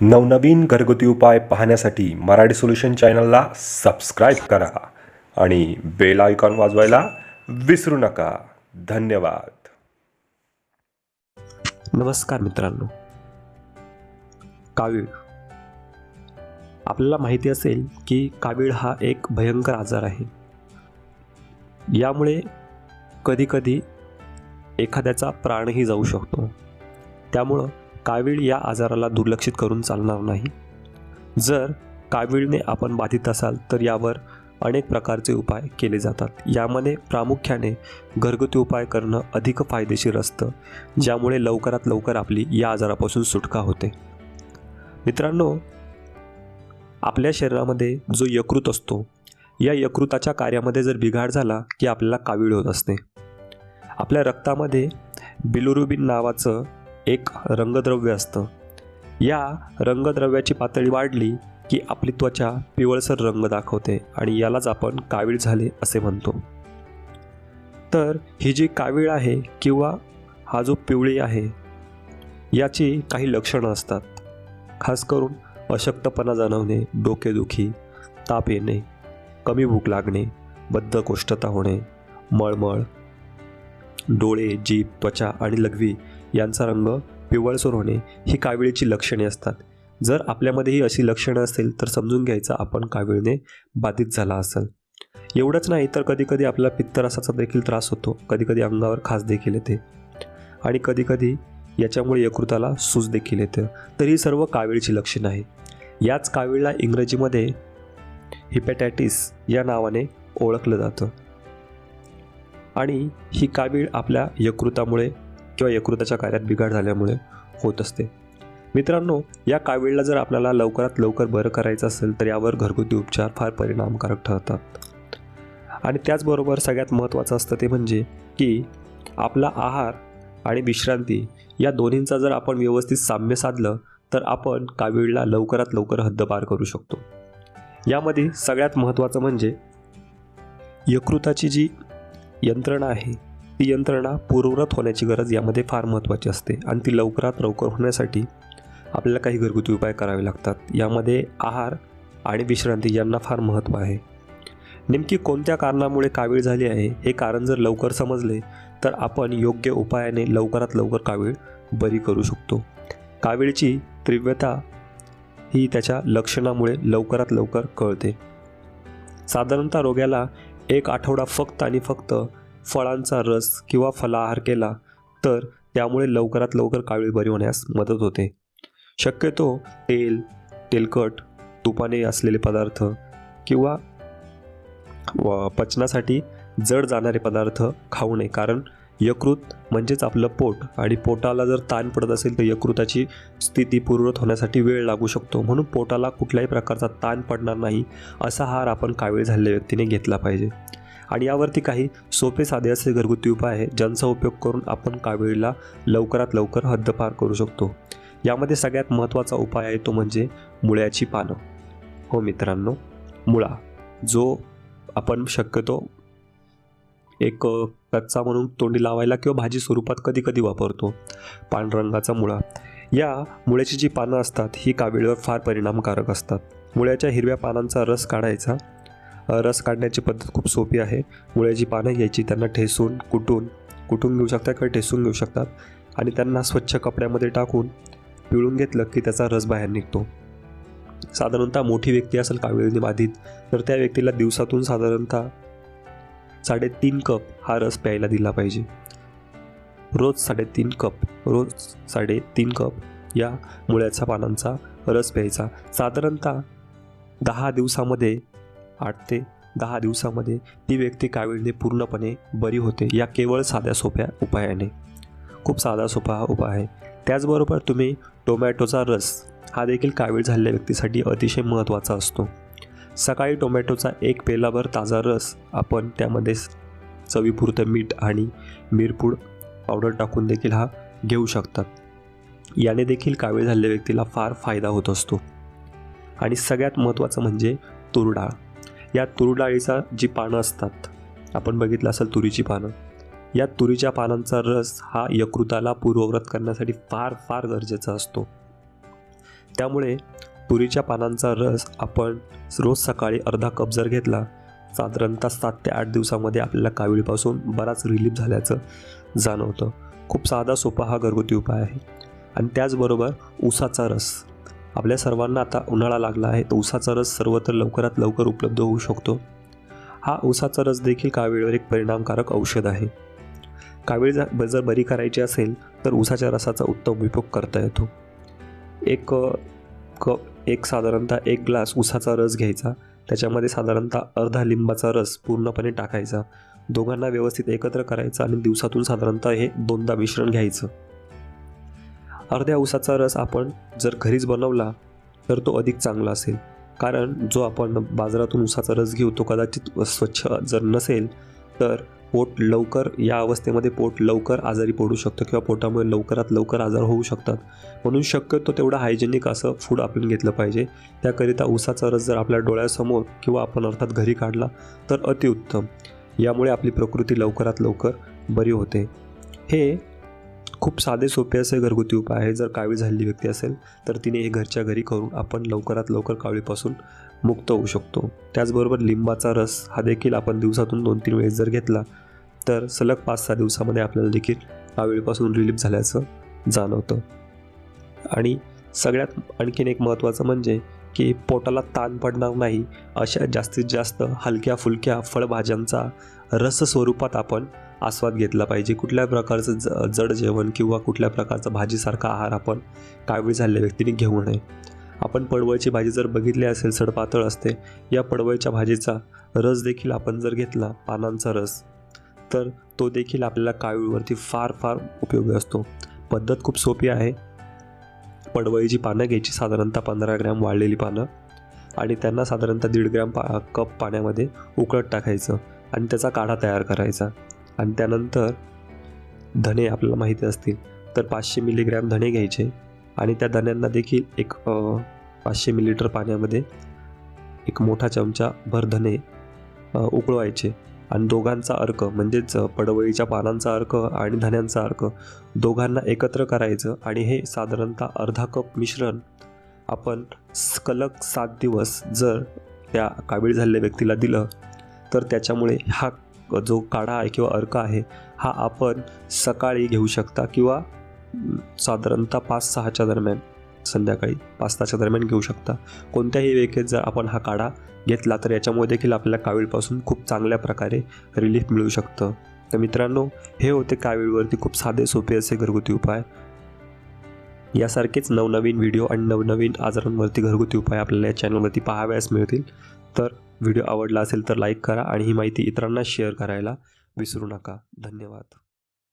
नवनवीन घरगुती उपाय पाहण्यासाठी मराठी सोल्युशन चॅनलला सबस्क्राईब करा आणि बेल आयकॉन वाजवायला विसरू नका. धन्यवाद. नमस्कार मित्रांनो. कावीळ. आपल्याला माहिती असेल की कावीळ हा एक भयंकर आजार आहे. यामुळे कधीकधी एखाद्याचा प्राणही जाऊ शकतो. त्यामुळं कावीळ या आजाराला दुर्लक्षित करून चालणार नाही. जर कावीळने आपण बाधित असाल तर यावर अनेक प्रकारचे उपाय केले जातात. यामध्ये प्रामुख्याने घरगुती उपाय करणं अधिक फायदेशीर असतं ज्यामुळे लवकरात लवकर आपली या आजारापासून सुटका होते. मित्रांनो आपल्या शरीरामध्ये जो यकृत असतो या यकृताच्या कार्यामध्ये जर बिघाड झाला की आपल्याला कावीळ होत असते. आपल्या रक्तामध्ये बिलुरुबिन नावाचं एक रंगद्रव्य असतं. या रंगद्रव्याची पातळी वाढली की आपली त्वचा पिवळसर रंग दाखवते आणि यालाच आपण कावीळ झाले असे म्हणतो. तर ही जी कावीळ आहे किंवा हा जो पिवळी आहे याची काही लक्षणं असतात. खास करून अशक्तपणा जाणवणे डोकेदुखी ताप येणे कमी भूक लागणे बद्धकोष्ठता होणे मळमळ डोळे जीभ त्वचा आणि लघवी यांचा रंग पिवळसर होणे ही कावीळीची लक्षणे असतात. जर आपल्यामध्येही अशी लक्षणं असेल तर समजून घ्यायचं आपण कावीळने बाधित झाला असेल. एवढंच नाही तर कधीकधी आपला पित्तरसाचा देखील त्रास होतो. कधीकधी अंगावर खास देखील येते. आणि कधीकधी याच्यामुळे यकृताला सूज देखील येते. तर ही सर्व कावीळची लक्षणं आहे याच कावीळला इंग्रजीमध्ये हिपॅटायटिस या नावाने ओळखलं जातं. आणि ही कावीळ आपल्या यकृतामुळे किंवा यकृताच्या कार्यात बिघाड झाल्यामुळे होत असते. मित्रांनो या कावीळला जर आपल्याला लवकरात लवकर बरं करायचं असेल तर यावर घरगुती उपचार फार परिणामकारक ठरतात. आणि त्याचबरोबर सगळ्यात महत्त्वाचं असतं ते म्हणजे की आपला आहार आणि विश्रांती या दोन्हींचा जर आपण व्यवस्थित साम्य साधलं तर आपण कावीळला लवकरात लवकर हद्दपार करू शकतो. यामध्ये सगळ्यात महत्त्वाचं म्हणजे यकृताची जी यंत्रणा आहे ती यंत्रणा पूर्वरत होण्याची गरज यामध्ये फार महत्त्वाची असते आणि ती लवकरात लवकर होण्यासाठी आपल्याला काही घरगुती उपाय करावे लागतात. यामध्ये आहार आणि विश्रांती यांना फार महत्त्व आहे. नेमकी कोणत्या कारणामुळे कावीळ झाली आहे? हे कारण जर लवकर समजले तर आपण योग्य उपायाने लवकरात लवकर कावीळ बरी करू शकतो? कावीळची तीव्रता ही त्याच्या लक्षणामुळे लवकरात लवकर कळते? साधारणतः रोग्याला एक आठवडा फक्त आणि फक्त फळांचा रस किंवा फलाहार केला तर त्यामुळे लवकरात लवकर काळी बरी होण्यास मदत होते. शक्यतो तेल तेलकट तुपाने असलेले पदार्थ किंवा व पचनासाठी जड जाणारे पदार्थ खाऊ नये कारण यकृत म्हणजेच आपलं पोट आणि पोटाला जर ताण पडत असेल तर यकृताची स्थिती पूर्वत होण्यासाठी वेळ लागू शकतो. म्हणून पोटाला कुठल्याही प्रकारचा ताण पडणार नाही असा आहार आपण कावीळ झालेल्या व्यक्तीने घेतला पाहिजे. आणि यावरती काही सोपे साधे असे घरगुती उपाय आहे ज्यांचा उपयोग करून आपण कावेळीला लवकरात लवकर हद्दपार करू शकतो. यामध्ये सगळ्यात महत्त्वाचा उपाय आहे तो म्हणजे मुळ्याची पानं. हो मित्रांनो मुळा जो आपण शक्यतो एक कच्चा म्हणून तोंडी लावायला किंवा भाजी स्वरूपात कधी कधी वापरतो. पांढरंगाचा मुळा. या मुळ्याची जी पानं असतात ही कावीळीवर फार परिणामकारक असतात. मुळ्याच्या हिरव्या पानांचा रस काढायचा रस काढण्याची पद्धत खूप सोपी आहे. मुळ्याची पानं घ्यायची त्यांना ठेसून कुटून कुटून घेऊ शकतात किंवा ठेसून घेऊ शकतात. आणि त्यांना स्वच्छ कपड्यामध्ये टाकून पिळून घेतलं की त्याचा रस बाहेर निघतो. साधारणतः मोठी व्यक्ती असेल कावेळीने बाधित तर त्या व्यक्तीला दिवसातून साधारणतः साडेतीन कप हा रस प्यायला दिला पाहिजे. रोज साडेतीन कप रोज साडेतीन कप या मुळ्याच्या पानांचा रस प्यायचा. साधारणतः दहा दिवसामध्ये आठ ते दहा दिवसामध्ये ती व्यक्ती कावीळने पूर्णपणे बरी होते या केवळ साध्या सोप्या उपायाने. खूप साधा सोपा हा उपाय आहे. त्याचबरोबर तुम्ही टोमॅटोचा रस हा देखील कावीळ झालेल्या व्यक्तीसाठी अतिशय महत्त्वाचा असतो. सकाळी टोमॅटोचा एक पेलाभर ताजा रस आपण त्यामध्ये चवीपुरतं मीठ आणि मिरपूड पावडर टाकून देखील हा घेऊ शकतात याने देखील कावीळ झालेल्या व्यक्तीला फार फायदा होत असतो. आणि सगळ्यात महत्त्वाचं म्हणजे तूर डाळ. या तुरडाळीचा जी पानं असतात आपण बघितलं असेल तुरीची पानं या तुरीच्या पानांचा रस हा यकृताला पूर्वव्रत करण्यासाठी फार फार गरजेचा असतो. त्यामुळे तुरीच्या पानांचा रस आपण रोज सकाळी अर्धा कप जर घेतला साधारणतः सात ते आठ दिवसामध्ये आपल्याला कावीळपासून बराच रिलीफ झाल्याचं जाणवतं. खूप साधा सोपा हा घरगुती उपाय आहे. आणि त्याचबरोबर उसाचा रस. आपल्या सर्वांना आता उन्हाळा लागला आहे तर ऊसाचा रस सर्वत्र लवकरात लवकर उपलब्ध होऊ शकतो. हा ऊसाचा रस देखील कावीळवर एक परिणामकारक औषध आहे. कावीळ जर बरी करायची असेल तर ऊसाच्या रसाचा उत्तम उपयोग करता येतो. एक क एक साधारणतः एक ग्लास ऊसाचा रस घ्यायचा. त्याच्यामध्ये साधारणतः अर्धा लिंबाचा रस पूर्णपणे टाकायचा. दोघांना व्यवस्थित एकत्र करायचं आणि दिवसातून साधारणतः हे दोनदा मिश्रण घ्यायचं. अर्ध्या ऊसाचा रस आपण जर घरीच बनवला तर तो अधिक चांगला असेल. कारण जो आपण बाजारातून ऊसाचा रस घेऊ तो कदाचित स्वच्छ जर नसेल तर पोट लवकर या अवस्थेमध्ये पोट लवकर आजारी पडू शकतं किंवा पोटामुळे लवकरात लवकर आजार होऊ शकतात. म्हणून शक्यतो तेवढं हायजेनिक असं फूड आपण घेतलं पाहिजे. त्याकरिता ऊसाचा रस जर आपल्या डोळ्यासमोर किंवा आपण अर्थात घरी काढला तर अतिउत्तम. यामुळे आपली प्रकृती लवकरात लवकर बरी होते. हे खूप साधे सोपे असे घरगुती उपाय आहे जर कावीळ झालेली व्यक्ती असेल तर तिने हे घरच्या घरी करून आपण लवकरात लवकर कावळीपासून मुक्त होऊ शकतो. त्याचबरोबर लिंबाचा रस हा देखील आपण दिवसातून दोन तीन वेळेस जर घेतला तर सलग पाच सहा दिवसामध्ये आपल्याला देखील कावीळपासून रिलीफ झाल्याचं जाणवतं. आणि सगळ्यात आणखीन एक महत्त्वाचं म्हणजे की पोटाला ताण पडणार नाही अशा जास्तीत जास्त हलक्या फुलक्या फळभाज्यांचा रस स्वरूपात आपण आस्वाद घेतला पाहिजे. कुठल्या प्रकारचं ज जड जेवण किंवा कुठल्या प्रकारचा भाजीसारखा आहार आपण कावीळ झालेल्या व्यक्तीने घेऊ नये. आपण पडवळची भाजी जर बघितली असेल सडपातळ असते या पडवळच्या भाजीचा रस देखील आपण जर घेतला पानांचा रस तर तो देखील आपल्याला कावीळवरती फार फार उपयोगी असतो. पद्धत खूप सोपी आहे. पडवळीची पानं घ्यायची साधारणतः पंधरा ग्रॅम वाळलेली पानं आणि त्यांना साधारणतः दीड ग्रॅम पा कप पाण्यामध्ये उकळत टाकायचं आणि त्याचा काढा तयार करायचा. आणि त्यानंतर धणे आपल्याला माहिती असतील. तर पाचशे मिलीग्रॅम धणे घ्यायचे आणि त्या धण्यांना देखील एक पाचशे मिलीलिटर पाण्यामध्ये एक मोठा चमचा भर धणे उकळवायचे. आणि दोघांचा अर्क म्हणजेच पडवळीच्या पानांचा अर्क आणि धण्यांचा अर्क दोघांना एकत्र करायचं आणि हे साधारणतः अर्धा कप मिश्रण आपण सलग सात दिवस जर त्या कावीळ झालेल्या व्यक्तीला दिलं तर त्याच्यामुळे हा जो काढा आहे किंवा अर्क आहे हा आपण सकाळी घेऊ शकता किंवा साधारणतः पाच सहाच्या दरम्यान संध्याकाळी पाच तासाच्या दरम्यान घेऊ शकता. कोणत्याही वेळेत जर आपण हा काढा घेतला तर याच्यामुळे देखील आपल्याला कावीळपासून खूप चांगल्या प्रकारे रिलीफ मिळू शकतं. तर मित्रांनो हे होते कावीळवरती खूप साधे सोपे असे घरगुती उपाय. यासारखेच नवनवीन व्हिडिओ आणि नवनवीन आजारांवरती घरगुती उपाय आपल्याला या चॅनलवरती पाहाव्यास मिळतील. तर व्हिडिओ आवडला असेल तर लाईक करा आणि ही माहिती इतरांना शेअर करायला विसरू नका. धन्यवाद.